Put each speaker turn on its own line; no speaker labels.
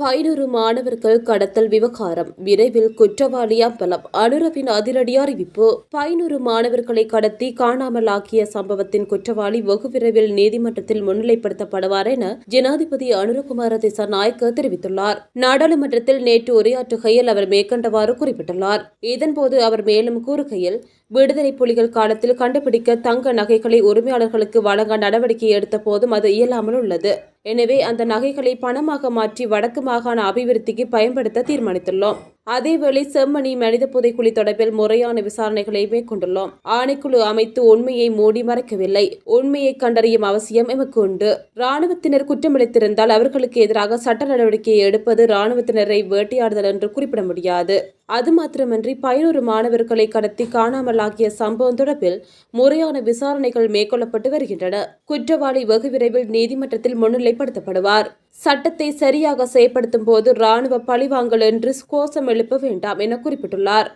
பதினொரு மாணவர்கள் கடத்தல் விவகாரம். விரைவில் குற்றவாளி அம்பலம் அனுரவின் அதிரடி அறிவிப்பு. பதினொரு மாணவர்களை கடத்தி காணாமல் ஆக்கிய சம்பவத்தின் குற்றவாளி வெகு விரைவில் நீதிமன்றத்தில் முன்னிலைப்படுத்தப்படுவார் என ஜனாதிபதி அனுரகுமார திசாநாயக்க தெரிவித்துள்ளார். நாடாளுமன்றத்தில் நேற்று உரையாற்றுகையில் அவர் மேற்கண்டவாறு குறிப்பிட்டுள்ளார். இதன்போது அவர் மேலும் கூறுகையில் விடுதலை புலிகள் காலத்தில் கண்டுபிடிக்க தங்க நகைகளை உரிமையாளர்களுக்கு வழங்க நடவடிக்கை எடுத்த போதும் அது இயலாமல் உள்ளது. எனவே அந்த நகைகளை பணமாக மாற்றி வடக்கு மாகாண அபிவிருத்திக்கு பயன்படுத்த தீர்மானித்துள்ளோம். அதேவேளை செம்மணி மனித புதைக்குழி தொடர்பில் முறையான விசாரணைகளை மேற்கொண்டுள்ளோம். ஆணைக்குழு அமைத்து உண்மையை மூடி மறைக்கவில்லை. உண்மையை கண்டறியும் அவசியம் எமக்கு உண்டு. ராணுவத்தினர் குற்றமளித்திருந்தால் அவர்களுக்கு எதிராக சட்ட நடவடிக்கையை எடுப்பது ராணுவத்தினரை வேட்டையாடுதல் என்று குறிப்பிட முடியாது. அது மாத்திரமன்றி பதினோரு மாணவர்களை கடத்தி காணாமலாகிய சம்பவம் தொடர்பில் முறையான விசாரணைகள் மேற்கொள்ளப்பட்டு வருகின்றன. குற்றவாளி வெகு விரைவில் நீதிமன்றத்தில் முன்னிலைப்படுத்தப்படுவார். சட்டத்தை சரியாக செயற்படுத்தும் போது ராணுவ பழிவாங்கல் என்று கோஷம் எழுப்ப வேண்டாம் என குறிப்பிட்டுள்ளார்.